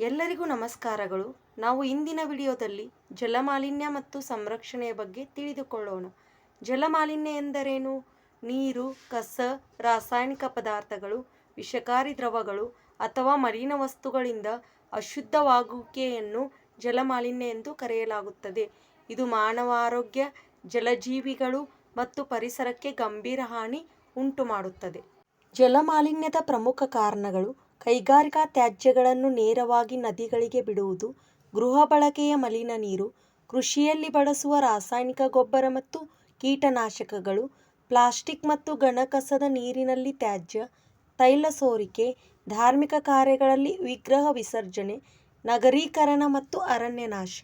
ಎಲ್ಲರಿಗೂ ನಮಸ್ಕಾರಗಳು. ನಾವು ಇಂದಿನ ವಿಡಿಯೋದಲ್ಲಿ ಜಲಮಾಲಿನ್ಯ ಮತ್ತು ಸಂರಕ್ಷಣೆಯ ಬಗ್ಗೆ ತಿಳಿದುಕೊಳ್ಳೋಣ. ಜಲಮಾಲಿನ್ಯ ಎಂದರೇನು? ನೀರು, ಕಸ, ರಾಸಾಯನಿಕ ಪದಾರ್ಥಗಳು, ವಿಷಕಾರಿ ದ್ರವಗಳು ಅಥವಾ ಮಲಿನ ವಸ್ತುಗಳಿಂದ ಅಶುದ್ಧವಾಗುವಿಕೆಯನ್ನು ಜಲಮಾಲಿನ್ಯ ಎಂದು ಕರೆಯಲಾಗುತ್ತದೆ. ಇದು ಮಾನವ ಆರೋಗ್ಯ, ಜಲಜೀವಿಗಳು ಮತ್ತು ಪರಿಸರಕ್ಕೆ ಗಂಭೀರ ಹಾನಿ ಉಂಟುಮಾಡುತ್ತದೆ. ಜಲಮಾಲಿನ್ಯದ ಪ್ರಮುಖ ಕಾರಣಗಳು ಕೈಗಾರಿಕಾ ತ್ಯಾಜ್ಯಗಳನ್ನು ನೇರವಾಗಿ ನದಿಗಳಿಗೆ ಬಿಡುವುದು, ಗೃಹ ಬಳಕೆಯ ಮಲಿನ ನೀರು, ಕೃಷಿಯಲ್ಲಿ ಬಳಸುವ ರಾಸಾಯನಿಕ ಗೊಬ್ಬರ ಮತ್ತು ಕೀಟನಾಶಕಗಳು, ಪ್ಲಾಸ್ಟಿಕ್ ಮತ್ತು ಘನಕಸದ ನೀರಿನಲ್ಲಿ ತ್ಯಾಜ್ಯ, ತೈಲ ಸೋರಿಕೆ, ಧಾರ್ಮಿಕ ಕಾರ್ಯಗಳಲ್ಲಿ ವಿಗ್ರಹ ವಿಸರ್ಜನೆ, ನಗರೀಕರಣ ಮತ್ತು ಅರಣ್ಯನಾಶ.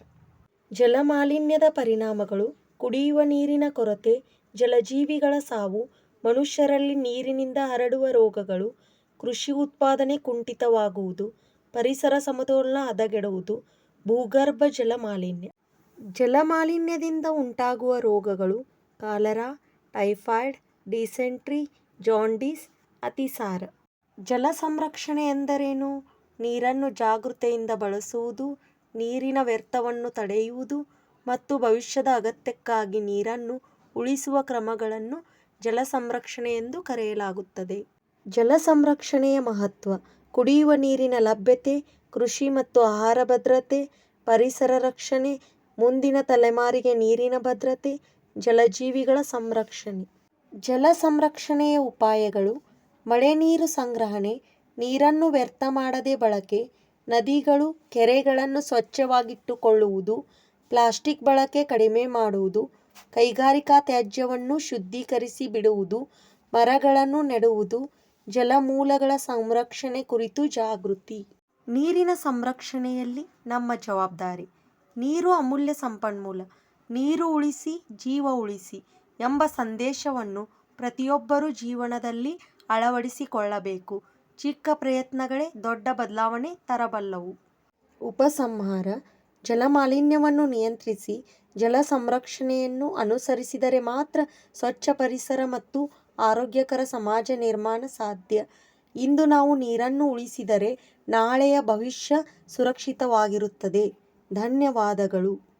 ಜಲಮಾಲಿನ್ಯದ ಪರಿಣಾಮಗಳು, ಕುಡಿಯುವ ನೀರಿನ ಕೊರತೆ, ಜಲಜೀವಿಗಳ ಸಾವು, ಮನುಷ್ಯರಲ್ಲಿ ನೀರಿನಿಂದ ಹರಡುವ ರೋಗಗಳು ಕೃಷಿ ಉತ್ಪಾದನೆ ಕುಂಠಿತವಾಗುವುದು, ಪರಿಸರ ಸಮತೋಲನ ಹದಗೆಡುವುದು, ಭೂಗರ್ಭ ಜಲ ಮಾಲಿನ್ಯ ಜಲಮಾಲಿನ್ಯದಿಂದ ಉಂಟಾಗುವ ರೋಗಗಳು ಕಾಲರಾ, ಟೈಫಾಯ್ಡ್, ಡಿಸೆಂಟ್ರಿ, ಜಾಂಡೀಸ್, ಅತಿಸಾರ. ಜಲ ಸಂರಕ್ಷಣೆ ಎಂದರೇನು? ನೀರನ್ನು ಜಾಗೃತೆಯಿಂದ ಬಳಸುವುದು, ನೀರಿನ ವ್ಯರ್ಥವನ್ನು ತಡೆಯುವುದು ಮತ್ತು ಭವಿಷ್ಯದ ಅಗತ್ಯಕ್ಕಾಗಿ ನೀರನ್ನು ಉಳಿಸುವ ಕ್ರಮಗಳನ್ನು ಜಲ ಸಂರಕ್ಷಣೆ ಎಂದು ಕರೆಯಲಾಗುತ್ತದೆ. ಜಲ ಸಂರಕ್ಷಣೆಯ ಮಹತ್ವ, ಕುಡಿಯುವ ನೀರಿನ ಲಭ್ಯತೆ, ಕೃಷಿ ಮತ್ತು ಆಹಾರ ಭದ್ರತೆ, ಪರಿಸರ ರಕ್ಷಣೆ, ಮುಂದಿನ ತಲೆಮಾರಿಗೆ ನೀರಿನ ಭದ್ರತೆ, ಜಲಜೀವಿಗಳ ಸಂರಕ್ಷಣೆ. ಜಲ ಸಂರಕ್ಷಣೆಯ ಉಪಾಯಗಳು, ಮಳೆ ನೀರು ಸಂಗ್ರಹಣೆ, ನೀರನ್ನು ವ್ಯರ್ಥ ಮಾಡದೆ ಬಳಕೆ, ನದಿಗಳು, ಕೆರೆಗಳನ್ನು ಸ್ವಚ್ಛವಾಗಿಟ್ಟುಕೊಳ್ಳುವುದು, ಪ್ಲಾಸ್ಟಿಕ್ ಬಳಕೆ ಕಡಿಮೆ ಮಾಡುವುದು, ಕೈಗಾರಿಕಾ ತ್ಯಾಜ್ಯವನ್ನು ಶುದ್ಧೀಕರಿಸಿ ಬಿಡುವುದು, ಮರಗಳನ್ನು ನೆಡುವುದು ಜಲಮೂಲಗಳ ಸಂರಕ್ಷಣೆ ಕುರಿತು ಜಾಗೃತಿ. ನೀರಿನ ಸಂರಕ್ಷಣೆಯಲ್ಲಿ ನಮ್ಮ ಜವಾಬ್ದಾರಿ. ನೀರು ಅಮೂಲ್ಯ ಸಂಪನ್ಮೂಲ. ನೀರು ಉಳಿಸಿ, ಜೀವ ಉಳಿಸಿ ಎಂಬ ಸಂದೇಶವನ್ನು ಪ್ರತಿಯೊಬ್ಬರೂ ಜೀವನದಲ್ಲಿ ಅಳವಡಿಸಿಕೊಳ್ಳಬೇಕು. ಚಿಕ್ಕ ಪ್ರಯತ್ನಗಳೇ ದೊಡ್ಡ ಬದಲಾವಣೆ ತರಬಲ್ಲವು. ಉಪಸಂಹಾರ. ಜಲಮಾಲಿನ್ಯವನ್ನು ನಿಯಂತ್ರಿಸಿ ಜಲ ಸಂರಕ್ಷಣೆಯನ್ನು ಅನುಸರಿಸಿದರೆ ಮಾತ್ರ ಸ್ವಚ್ಛ ಪರಿಸರ ಮತ್ತು ಆರೋಗ್ಯಕರ ಸಮಾಜ ನಿರ್ಮಾಣ ಸಾಧ್ಯ. ಇಂದು ನಾವು ನೀರನ್ನು ಉಳಿಸಿದರೆ ನಾಳೆಯ ಭವಿಷ್ಯ ಸುರಕ್ಷಿತವಾಗಿರುತ್ತದೆ. ಧನ್ಯವಾದಗಳು.